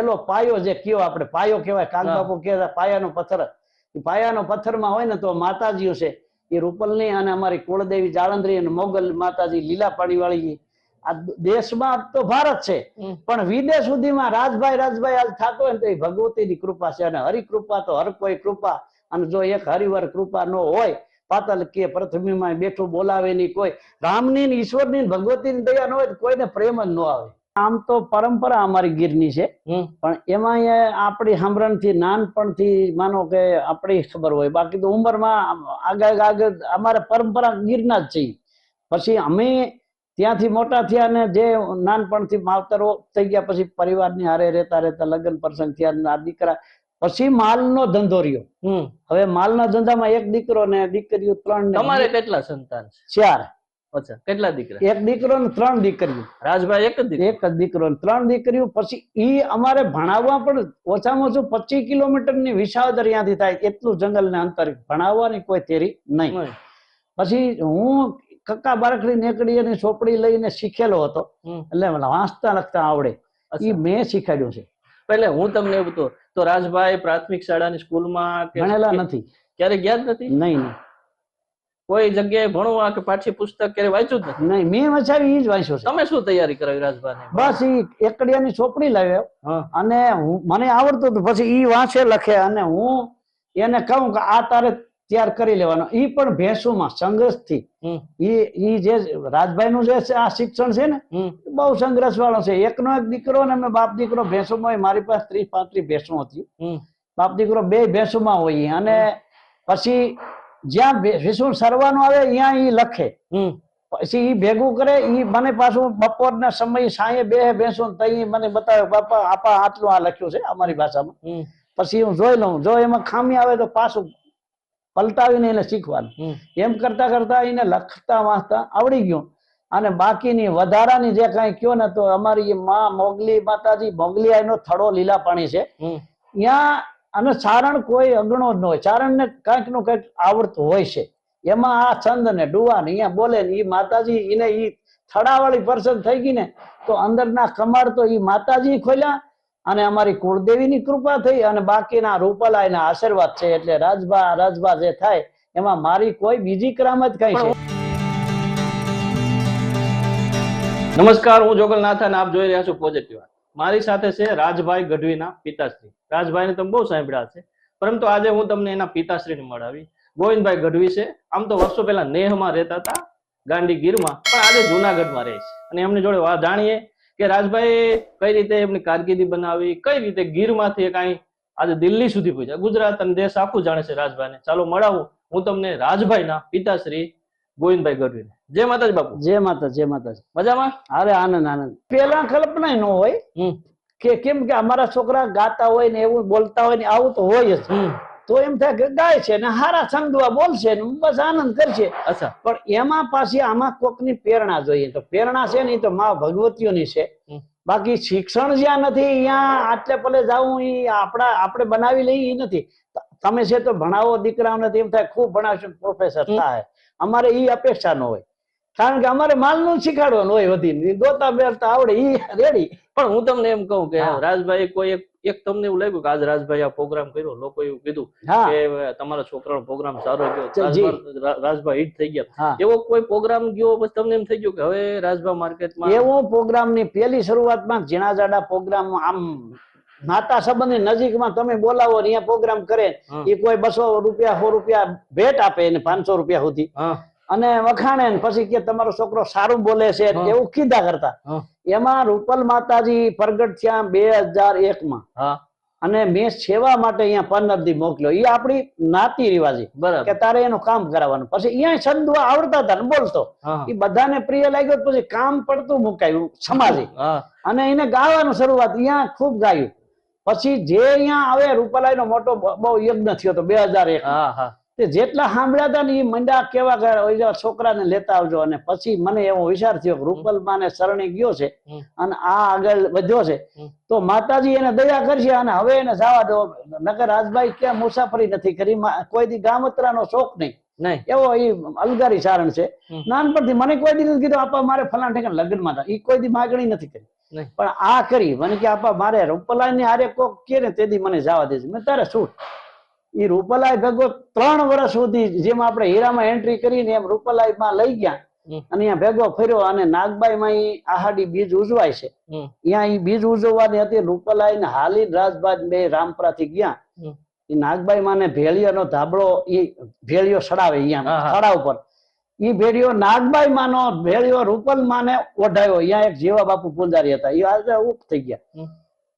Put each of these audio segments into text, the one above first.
પેલો પાયો જે કયો આપણે પાયો કહેવાય કાગ કે પાયાનો પથ્થર. પાયાનો પથ્થરમાં હોય ને તો માતાજીઓ છે એ રૂપલની અને અમારી કુળદેવી જાળંધરી અને મોગલ માતાજી લીલા પાણી વાળી આ દેશમાં તો ભારત છે. પણ વિદેશ સુધીમાં રાજભાઈ રાજભાઈ આજ થતો હોય ને તો એ ભગવતીની કૃપા છે. અને હરિકૃપા તો હર કોઈ કૃપા. અને જો એક હરિવર કૃપા ન હોય પાતલ કે પૃથ્વીમાં બેઠું બોલાવે નહીં કોઈ રામની ને ઈશ્વરની ને ભગવતીની દયા ન હોય તો કોઈને પ્રેમ જ ન આવે. આમ તો પરંપરા અમારી ગીરની છે. પણ એમાં આપણી હમરણથી નાનપણથી માનો કે આપણી ખબર હોય. બાકી તો ઉંમરમાં આગળ આગળ અમારે પરંપરા ગીરના જ છે પછી અમે ત્યાંથી મોટા થયા ને જે નાનપણથી માવતરો થઈ ગયા પછી પરિવારની હારે રહેતા રહેતા લગ્ન પ્રસંગ થયા દીકરા પછી માલનો ધંધો રહ્યો. હવે માલના ધંધામાં એક દીકરો ને દીકરીઓ ત્રણ તમારે કેટલા સંતાન ચાર. અચ્છા કેટલા દીકરા? એક દીકરો ને ત્રણ દીકરીઓ. રાજભાઈ એક જ એક જ દીકરો ત્રણ દીકરીઓ. પછી ઈ અમારે ભણાવવા પણ ઓછામાં ઓછું પચીસ કિલોમીટરની વિસાવદર ત્યાંથી થાય એટલું જંગલ ને અંતર. ભણાવવાની કોઈ તેરી નહીં. પછી હું કક્કા બારકડી નેકડી અને ચોપડી લઈને શીખેલો હતો. એટલે વાંચતા લખતા આવડે. ઈ મેં શીખાડ્યું છે. પહેલે હું તમને એવું તો રાજભાઈ પ્રાથમિક શાળાની સ્કૂલમાં ભણેલા નથી. ક્યારે ગયા જ નથી? નહીં નહીં. કોઈ જગ્યાએ ભણવા કે પાઠ્ય પુસ્તક ક્યારે વાંચ્યું જ નથી. નહીં મેં વચાવી ઈ જ વાંચ્યો છે. તમે શું તૈયારી કરાવી રાજભાઈ બસ એ એકડિયાની ચોપડી લાવ્યો અને મને આવડતું હતું પછી ઈ વાંચે લખે અને હું એને કહું કે આ તારે તૈયાર કરી લેવાનો. ઈ પણ ભેંસુમાં સંઘર્ષથી. ઈ ઈ જે રાજભાઈ નું જે આ શિક્ષણ છે ને બહુ સંઘર્ષ વાળો છે. એકનો એક દીકરો ને બાપ દીકરો ભેંસોમાં. મારી પાસે ત્રીસ પાંત્રીસ ભેંસો હતી. બાપ દીકરો બે ભેંસોમાં હોય અને પછી જ્યાં વિષ્ણુ સરવાનું આવે ત્યાં એ લખે. પછી એ ભેગું કરે એ મને પાછું બપોરના સમય સાંજે બે ભેંસો તઈ મને બતાવે બાપા આપા આટલું આ લખ્યું છે અમારી ભાષામાં. પછી હું જોઈ લઉં. જો એમાં ખામી આવે તો પાછું પલટાવીને એને શીખવાનું. એમ કરતા કરતા એને લખતા વાંચતા આવડી ગયું. અને બાકીની વધારાની જે કઈ કયો ને તો અમારી માં મોગલી માતાજી મોગલી એનો થડો લીલા પાણી છે ત્યાં અને ચારણ કોઈ અગણો જ ન હોય. ચારણ ને કાંઈકનું કંઈક આવડતું હોય છે. એમાં આ છંદ ને ડુવા ને અહીંયા બોલે ને એ માતાજી એને ઈ થડાવાળી પર્સન થઈ ગઈ ને, તો અંદરના કમાડ તો એ માતાજી ખોલ્યા અને અમારી કુળદેવીની કૃપા થઈ અને બાકીના રૂપલા એના આશીર્વાદ છે એટલે રાજભા રાજભા જે થાય, એમાં મારી કોઈ બીજી કરામત કઈ છે. નમસ્કાર, હું જોગલનાથ અને આપ જોઈ રહ્યા છો પોઝિટિવ મારી સાથે છે રાજભાઈ ગઢવીના પિતાશ્રી. રાજભાઈને તમે બહુ સાંભળ્યા છે પરંતુ આજે હું તમને એના પિતાશ્રીને મળાવી. ગોવિંદભાઈ ગઢવી છે. આમ તો વર્ષો પહેલા નેહમાં રહેતા હતા ગાંડી ગીરમાં પણ આજે જુનાગઢમાં રહે છે. અને એમની જોડે વાત જાણીએ કે રાજભાઈ કઈ રીતે એમની કારકિર્દી બનાવી, કઈ રીતે ગીરમાંથી કાંઈ આજે દિલ્હી સુધી પહોંચ્યા ગુજરાત અને દેશ આખું જાણે છે રાજભાઈને. ચાલો મળાવું. હું તમને રાજભાઈના પિતાશ્રી ગોવિંદભાઈ ગઢવીને જય માતાજી બાપુ. જય માતા જય માતાજી. મજામાં? અરે આનંદ આનંદ. પેલા કલ્પના ન હોય કે કેમ કે અમારા છોકરા ગાતા હોય ને એવું બોલતા હોય ને આવું તો હોય જ. તો એમ થાય કે ગાય છે ને હારા છંદવા બોલશે ને બસ આનંદ કરશે. અચ્છા. પણ એમાં પાછી આમાં કોકની પ્રેરણા જોઈએ. તો પ્રેરણા છે ને તો મા ભગવતીઓની છે. બાકી શિક્ષણ જ્યાં નથી ત્યાં આટલે પલે જાવું એ આપણા આપણે બનાવી લઈએ નથી. તમે છે તો ભણાવો દીકરાઓને એમ થાય ખૂબ ભણાવશો પ્રોફેસર થાય. અમારે ઈ અપેક્ષા ન હોય. કારણ કે અમારે માલનું શીખાડવાનું હોય વધીને. ગોતા બેરતા આવડે ઈ રેડી. પણ હું તમને એમ કહું કે રાજભાઈ કોઈ એક એક તમને એવું લાગ્યું કે આજ રાજભાઈ આ પ્રોગ્રામ કર્યો. લોકો એવું કીધું કે તમારા છોકરાનો પ્રોગ્રામ સારો ગયો. રાજભાઈ હિટ થઈ ગયા. એવો કોઈ પ્રોગ્રામ ગયો પછી તમને એમ થઈ ગયું કે હવે રાજભા માર્કેટમાં એવો પ્રોગ્રામની પેલી શરૂઆતમાં ઝીણા જાડા પ્રોગ્રામ આમ નાતા સંબંધી નજીકમાં તમે બોલાવો અહીંયા પ્રોગ્રામ કરે એ કોઈ બસો રૂપિયા સો રૂપિયા ભેટ આપે એને પાંચસો રૂપિયા સુધી. અને વખાણે પછી કે તમારો છોકરો સારું બોલે છે એવું કીધા કરતા. એમાં રૂપલ માતાજી પ્રગટ થયા બે હજાર એક માં અને મેં સેવા માટે અહીંયા પંદર દી મોકલ્યો. એ આપણી નાતી રિવાજી. કે તારે એનું કામ કરાવવાનું. પછી અહીંયા છંદવા આવડતા હતા બોલતો. એ બધાને પ્રિય લાગ્યો પછી કામ પડતું મુકાયું સમાજે. અને એને ગાવાનું શરૂઆત અહીંયા ખૂબ ગાયું. પછી જે અહીંયા આવે રૂપાલાઈનો મોટો બહુ યજ્ઞ થયો તો બે હજાર એક. જેટલા સાંભળ્યા હતા ને એ મંડા કેવા ગયા છોકરાને લેતા આવજો. અને પછી મને એવો વિચાર થયો કે રૂપલમાં ને શરણે ગયો છે અને આ આગળ વધ્યો છે. તો માતાજી એને દયા કરશે અને હવે એને જવા દો. નગર રાજભાઈ ક્યાં મુસાફરી નથી કરી. કોઈ દી ગામતરાનો શોખ નહીં. નહીં. એવો એ અલગારી સારણ છે. નાનપણથી મને કોઈ દી નથી કીધું આપા મારે ફલાણ ઠેકાણ લગ્નમાં હતા. એ કોઈ દી માગણી નથી કરી. પણ આ કરી મને કે આપા મારે રૂપલાય ને હારે કોક કે ને તેથી મને જવા દેજે. મેં તારે શું? એ રૂપલાય ભેગો ત્રણ વર્ષ સુધી જેમ આપણે હીરામાં એન્ટ્રી કરીને એમ રૂપલાયમાં લઈ ગયા અને અહીંયા ભેગો ફર્યો અને નાગબાઈ માં આહાડી બીજ ઉજવાય છે. ત્યાં ઈ બીજ ઉજવવાની હતી રૂપલાય ને હાલી રાજબાજ બે રામપરા થી ગયા ઈ નાગબાઈ માને ભેળિયાનો ધાબળો એ ભેળિયો સડાવે અહીંયા હા. ઉપર. એ ભેળિયો નાગબાઈ માનો ભેળિયો રૂપલ માને ઓઢાયો. અહીંયા એક જેવા બાપુ પૂજારી હતા. એ આજે ઉપ થઈ ગયા.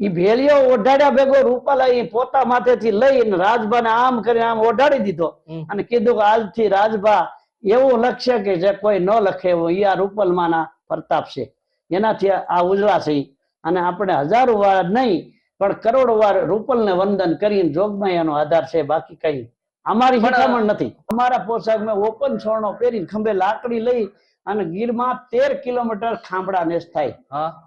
એ ભેળિયો ઓઢાડ્યા ભેગો રૂપલ ઈ પોતા માથેથી લઈને રાજબાને આમ કરીને આમ ઓઢાડી દીધો. અને કીધું કે આજથી રાજભા એવું લક્ષ્ય કે જે કોઈ ન લખે એવું એ આ રૂપલમાના પ્રતાપ છે. એનાથી આ ઉજળા છે અને આપણે હજારો વાર નહીં પણ કરોડો વાર રૂપલને વંદન કરીને જોગમાયાનો આધાર છે બાકી કઈ અમારી શિખામણ નથી. અમારા પોશાક મેં ઓપન છોડનો પહેરીને ખંભે લાકડી લઈ અને ગીરમાં તેર કિલોમીટર ખાંભડા નેસ થાય.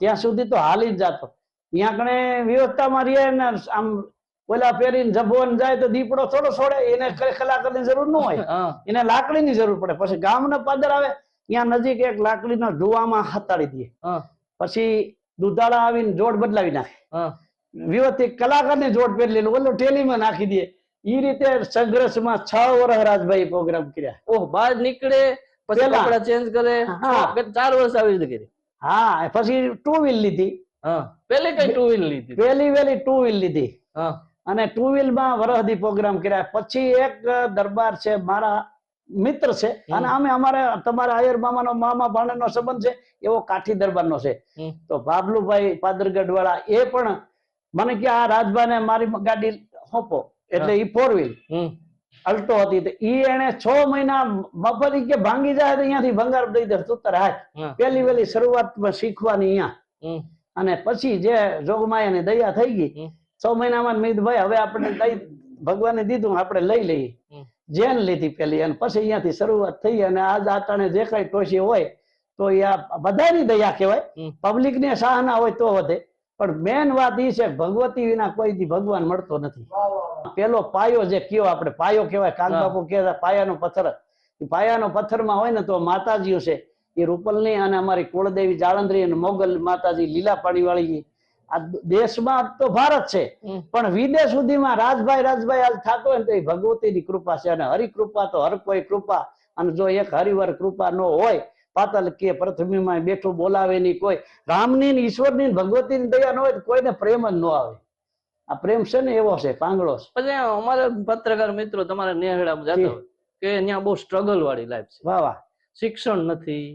ત્યાં સુધી તો હાલી જ જાતો. ત્યાં કણે વ્યવસ્થામાં રહીએ ને આમ ઓલા પહેરીને જભોન જાય તો દીપડો થોડો છોડે એને કઈ કલાકની જરૂર ન હોય. એને એને લાકડીની જરૂર પડે. પછી ગામના પાદર આવે ત્યાં નજીક એક લાકડીનો જુવામાં હતાડી દે. પછી દુધાળા આવીને જોડ બદલાવી નાખે. વ્યવસ્થિત કલાકારની જોડ પહેરી લેલું. ઓલો ટેલીમાં નાખી દે. એ રીતે સંઘર્ષમાં છ વર્ષ રાજભાઈ પ્રોગ્રામ કર્યા. ઓહ બહાર નીકળે પછી કપડા ચેન્જ કરે. હા. ચાર વર્ષ આવી રીતે કરી. હા પછી ટુ વ્હીલ લીધી. પેલી કઈ ટુ વ્હીલ લીધી? પેલી વેલી ટુ વ્હીલ લીધી. અને ટુ વ્હીલમાં વરહદી પ્રોગ્રામ કર્યા. પછી એક દરબાર છે મારા મિત્ર છે. અને અમે અમારે તમારા આયર મામા નો મામા ભાણેનો સંબંધ છે એવો કાઠી દરબાર નો છે તો બાબલુભાઈ પાદરગઢ વાળા એ પણ મને કે આ રાજભાને મારી ગાડી સોંપો. એટલે ઈ ફોર વ્હીલ અલ્ટો હતી ઈ એને છ મહિના મફત કે ભાંગી જાય તો અહીંયાથી ભંગાર દઈ દે તું હાથ પેલી વેલી શરૂઆતમાં શીખવાની અહીંયા અને પછી જે જોગમાયાની દયા થઈ ગઈ છ મહિનામાં મેં ભાઈ હવે આપણે દઈ ભગવાને દીધું આપણે લઈ લઈએ. જેન લીધી પેલી અને પછી અહીંયાથી શરૂઆત થઈ અને આજ આટાણે જે કઈ ટોશી હોય તો એ બધાની દયા કહેવાય. પબ્લિક ને સહાના હોય તો વધે. પણ મેન વાત એ છે ભગવતી વિના કોઈ દી ભગવાન મળતો નથી. પેલો પાયો જે કયો આપણે પાયો કહેવાય કાન. બાપુ કે પાયાનો પથ્થર પાયાનો પથ્થરમાં હોય ને તો માતાજીઓ છે એ રૂપલની અને અમારી કુળદેવી જાળંદ્રી અને મોગલ માતાજી લીલા પાણી વાળી આ દેશમાં તો ભારત છે. પણ વિદેશ સુધીમાં રાજભાઈ રાજભાઈ આજ થતો હોય ને તો એ ભગવતીની કૃપા છે. અને હરિ કૃપા તો હર કોઈ કૃપા. અને જો એક હરિવર કૃપા નો હોય પાતલ કે પ્રથમીમાં બેઠું બોલાવે નહીં કોઈ. રામની ઈશ્વરની ને ભગવતીની દયા ન હોય તો કોઈને પ્રેમ જ ન આવે. આ પ્રેમ છે ને એવો છે પાંગળો છે. પછી અમારે પત્રકાર મિત્રો તમારા નેહડા જતા કે ત્યાં બહુ સ્ટ્રગલ વાળી લાઈફ છે. વાહ વાહ. શિક્ષણ નથી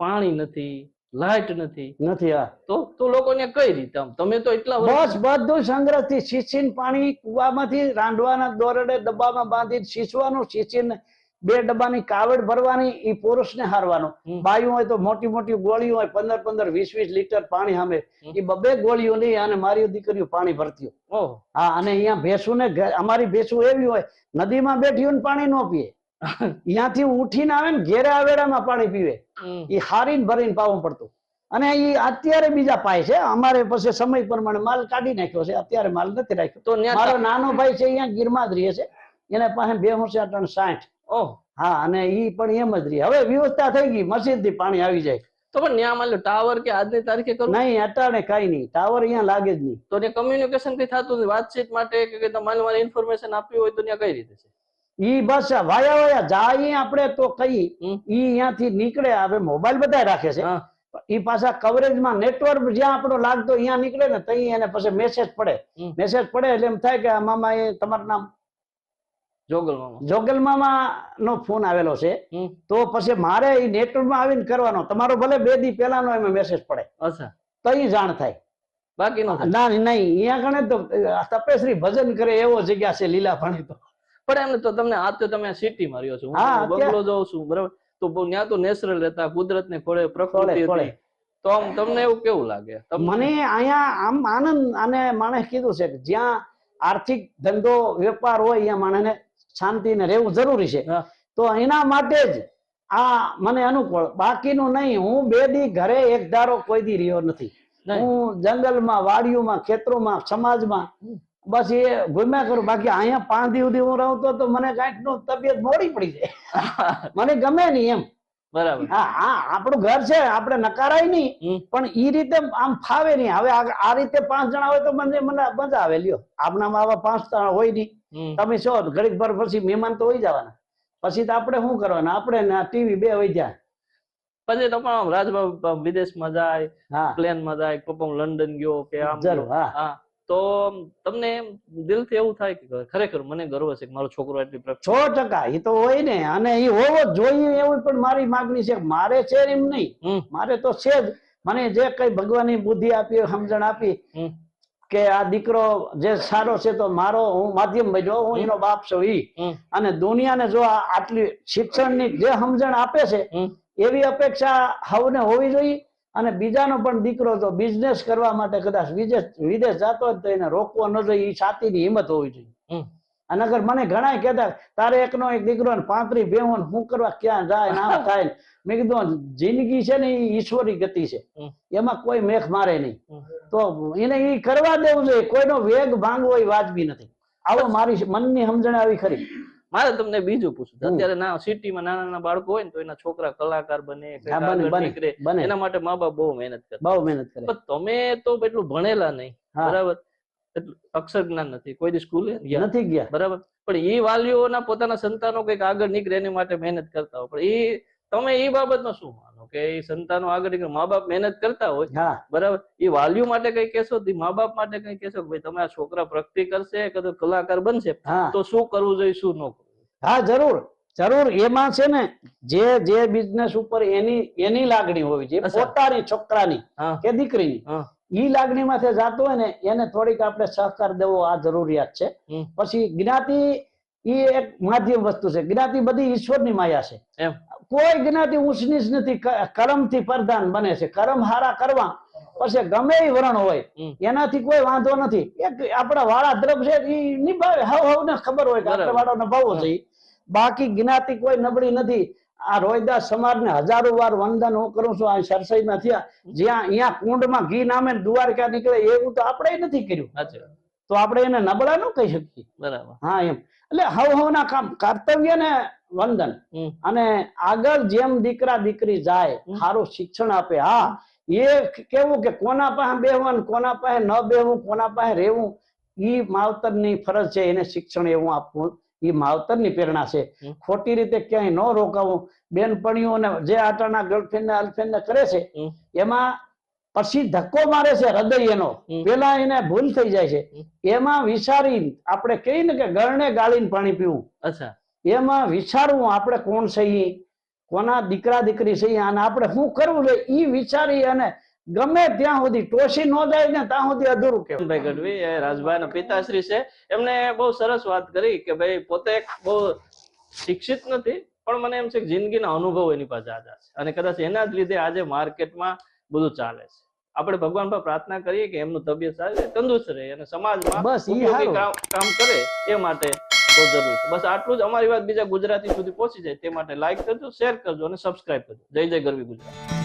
પાણી નથી લાઇટ નથી. નથી આ તો તો લોકોને કઈ રીતે આમ? તમે તો એટલા બસ બધું સંગ્રહથી પાણી કુવામાંથી રાંધવાના દોરડે ડબ્બામાં બાંધી શીશવાનું સિંચીને બે ડબ્બાની કાવડ ભરવાની એ પુરુષને હારવાનું. બાયું હોય તો મોટી મોટી ગોળીઓ હોય પંદર પંદર વીસ વીસ લીટર પાણી સામે. એ બબે ગોળીઓ લઈ અને મારી દીકરીઓ પાણી ભરતી. હા અને અહીંયા ભેંસુને ને અમારી ભેંસુ એવી હોય નદીમાં બેઠી હોય ને પાણી ન પીએ. અહીંયાથી ઉઠીને આવે ને ઘેરે આવેડામાં પાણી પીવે. એ હારીને ભરીને પાવું પડતું. અને એ અત્યારે બીજા પાય છે અમારે પછી સમય પ્રમાણે માલ કાઢી નાખ્યો છે અત્યારે માલ નથી રાખ્યો. તો મારો નાનો ભાઈ છે અહીંયા ગીરમાં જ રહે છે. એને પાસે બે હોશિયાર ત્રણ સાઠ. ઓહ. હા અને ઈ પણ એમ જ રહી. હવે વ્યવસ્થા થઈ ગઈ મસ્જિદથી પાણી આવી જાય. તો પણ ન્યા માની લો ટાવર કે આજની તારીખે કરું? નહીં અટાણે કઈ નહીં. ટાવર અહીંયા લાગે જ નહીં. તો ને કમ્યુનિકેશન કઈ થતું નથી? વાતચીત માટે કે તમારે મારે ઇન્ફોર્મેશન આપવી હોય તો ત્યાં કઈ રીતે છે? ઈ બસ વાયા વાયા જાય આપણે તો કઈ. ઈ અહીંયાથી નીકળે હવે મોબાઈલ બધા રાખે છે. ઈ પાછા કવરેજમાં નેટવર્ક જ્યાં આપણો લાગતો અહીંયા નીકળે ને તઈ એને પછી મેસેજ પડે. મેસેજ પડે એટલે એમ થાય કે આ મામા એ તમારું નામ જોગલ મામા જોગલ નો ફોન આવેલો છે. તો પછી મારે એ નેટવર્કમાં આવીને કરવાનો. તમારો ભલે બે દી પહેલાનો એમાં મેસેજ પડે. અચ્છા. તો એ જાણ થાય. બાકી નો ના નહીં. અહીંયા ગણે તો તપેશ્રી ભજન કરે એવો જગ્યા છે લીલા પાણી તો. પણ એમને તો તમને આ તો તમે સિટી માર્યો રહ્યો છો. હું બંગલો જાઉં છું બરાબર? તો ત્યાં તો નેચરલ રહેતા કુદરત ને ખોળે, પ્રકૃતિ તો આમ તમને એવું કેવું લાગે? મને અહીંયા આમ આનંદ અને માણસ કીધું છે કે જ્યાં આર્થિક ધંધો વેપાર હોય અહીંયા માણસને શાંતિ ને રહેવું જરૂરી છે. તો એના માટે જ આ મને અનુકૂળ. બાકીનું નહીં હું બે દી ઘરે એક ધારો કોઈ દી રહ્યો નથી. હું જંગલમાં વાડીઓમાં ખેતરોમાં સમાજમાં બસ એ ગુમ્યા કરું. બાકી અહીંયા પાંચ દી સુધી હું રહું તો મને કાંઈકનું તબિયત મોડી પડી જાય. મને ગમે નહીં એમ. બરાબર. હા હા આપણું ઘર છે આપણે નકારાય નહીં. પણ ઈ રીતે આમ ફાવે નહીં. હવે આ રીતે પાંચ જણા હોય તો મને મને મજા આવે. લ્યો આપણામાં આવા પાંચ જણા હોય નહીં. તમે છો ઘડીક ભર પછી મહેમાન તો હોય જવાના. પછી તો આપણે શું કરવાના? આપણે ને ટીવી બે હોય જાય. પછી તો પણ રાજભાઈ વિદેશમાં જાય પ્લેનમાં જાય પપ્પા લંડન ગયો કે આમ હા. તો તમને દિલથી એવું થાય કે ખરેખર મને ગર્વ છે કે મારો છોકરો એટલી સો છ ટકા એ તો હોય ને. અને એ હોવો જોઈએ એવું પણ મારી માગણી છે. મારે છે એમ નહીં. મારે તો છે જ. મને જે કઈ ભગવાનની બુદ્ધિ આપી સમજણ આપી કે આ દીકરો જે સારો છે તો મારો હું માધ્યમ બન્યો હું એનો બાપ છું ઈ. અને દુનિયાને જો આટલી શિક્ષણની જે સમજણ આપે છે એવી અપેક્ષા હવને હોવી જોઈએ. અને બીજાનો પણ દીકરો તો બિઝનેસ કરવા માટે કદાચ વિદેશ વિદેશ જતો હોય તો એને રોકવો ન જોઈએ એ છાતીની હિંમત હોવી જોઈએ. અને અગર મને ઘણા કહેતા તારે એકનો એક દીકરો ને પાંત્રી બેહોન શું કરવા ક્યાં જાય ના થાય. મેં કીધું જિંદગી છે ને એ ઈશ્વરી ગતિ છે. એમાં કોઈ મેખ મારે નહીં. તો એને એ કરવા દેવું જોઈએ. કોઈનો વેગ ભાંગવો એ વાજબી નથી. આવો મારી મનની સમજણ આવી ખરી. મારે તમને બીજું પૂછવું અત્યારે ના સિટીમાં નાના નાના બાળકો હોય ને તો એના છોકરા કલાકાર બને. એના માટે મા બાપ બહુ મહેનત કરે. બહુ મહેનત કરે. પણ તમે તો એટલું ભણેલા નહીં. બરાબર? એટલું અક્ષર જ્ઞાન નથી. કોઈ દી સ્કૂલે નથી ગયા. બરાબર? પણ એ વાલીઓના પોતાના સંતાનો કંઈક આગળ નીકળે એની માટે મહેનત કરતા હોય. પણ એ તમે એ બાબતમાં શું માનો કે એ સંતાનો આગળ મા બાપ મહેનત કરતા હોય બરાબર? એ વાલીઓ માટે કઈ કહેશો? મા બાપ માટે કઈ કહેશો કે ભાઈ તમે આ છોકરા પ્રગતિ કરશે કે કલાકાર બનશે તો શું કરવું જોઈએ શું ન કરવું હા જરૂર. જરૂર. એમાં છે ને જે જે બિઝનેસ ઉપર એની એની લાગણી હોવી જોઈએ. પોતાની છોકરાની કે દીકરીની. ઈ લાગણી માંથી જાતો હોય ને એને થોડીક આપણે સહકાર દેવો આ જરૂરિયાત છે. પછી જ્ઞાતિ ઈ એક માધ્યમ વસ્તુ છે. જ્ઞાતિ બધી ઈશ્વરની માયા છે. એમ. કોઈ જ્ઞાતિ ઊંચ નીચ નથી. કર્મથી પ્રધાન બને છે. કર્મ હારા કરવા. પછી ગમે એ વરણ હોય. એનાથી કોઈ વાંધો નથી. એક આપણા વાળા દ્રવ છે એ નિભાવે. હવ હવને ખબર હોય કે આપણે વાળો નભાવો છે બાકી જ્ઞાતિ કોઈ નબળી નથી. આ રોહિદાસ સમાજને હજારો વાર વંદન હું કરું છું. આ સરસાઈમાં થયા. જ્યાં અહીંયા કુંડમાં ઘી નામે દુવાર દ્વારકા નીકળે એવું તો આપણે નથી કર્યું. તો આપણે એને નબળા ન કહી શકીએ. બરાબર. હા એમ. એટલે હવ હવ ના કામ. કર્તવ્ય ને વંદન. અને આગળ જેમ દીકરા દીકરી જાય સારું શિક્ષણ આપે. હા એ કેવું કે કોના પાસે બેહવાનું કોના પાસે ન બેહવું કોના પાસે રહેવું ઈ માવતરની ફરજ છે એને શિક્ષણ એવું આપવું. ઈ માવતરની પ્રેરણા છે. ખોટી રીતે ક્યાંય ન રોકાવું. બેનપણીઓને જે આટાના ગર્લફ્રેન્ડ ને અલ્ફ્રેન્ડ ને કરે છે એમાં પછી ધક્કો મારે છે હૃદય એનો પેલા એને ભૂલ થઈ જાય છે. એમાં વિચારી આપણે કહીએ ને કે ગળને ગાળીને પાણી પીવું. અચ્છા. એમાં વિચારવું આપણે કોણ છીએ કોના દીકરા દીકરી છીએ અને આપણે શું કરવું જોઈએ? એ વિચારી અને ગમે ત્યાં સુધી ટોસી ન જાય ને ત્યાં સુધી અધૂરું કહેવાય. ભાઈ ગઢવી એ રાજભાઈના પિતાશ્રી છે. એમને બહુ સરસ વાત કરી કે ભાઈ પોતે બહુ શિક્ષિત નથી પણ મને એમ છે કે જિંદગીના અનુભવ એની પાસે આજા છે. અને કદાચ એના જ લીધે આજે માર્કેટમાં બધું ચાલે છે. આપણે ભગવાન પર પ્રાર્થના કરીએ કે એમનું તબિયત સારી રહે, તંદુરસ્ત રહે અને સમાજમાં. કામ કામ કરે એ માટે બહુ જરૂરી છે. બસ આટલું જ. અમારી વાત બીજા ગુજરાતી સુધી પહોંચી જાય. તે માટે લાઈક કરજો શેર કરજો. અને સબસ્ક્રાઇબ કરજો. જય જય ગરવી ગુજરાત.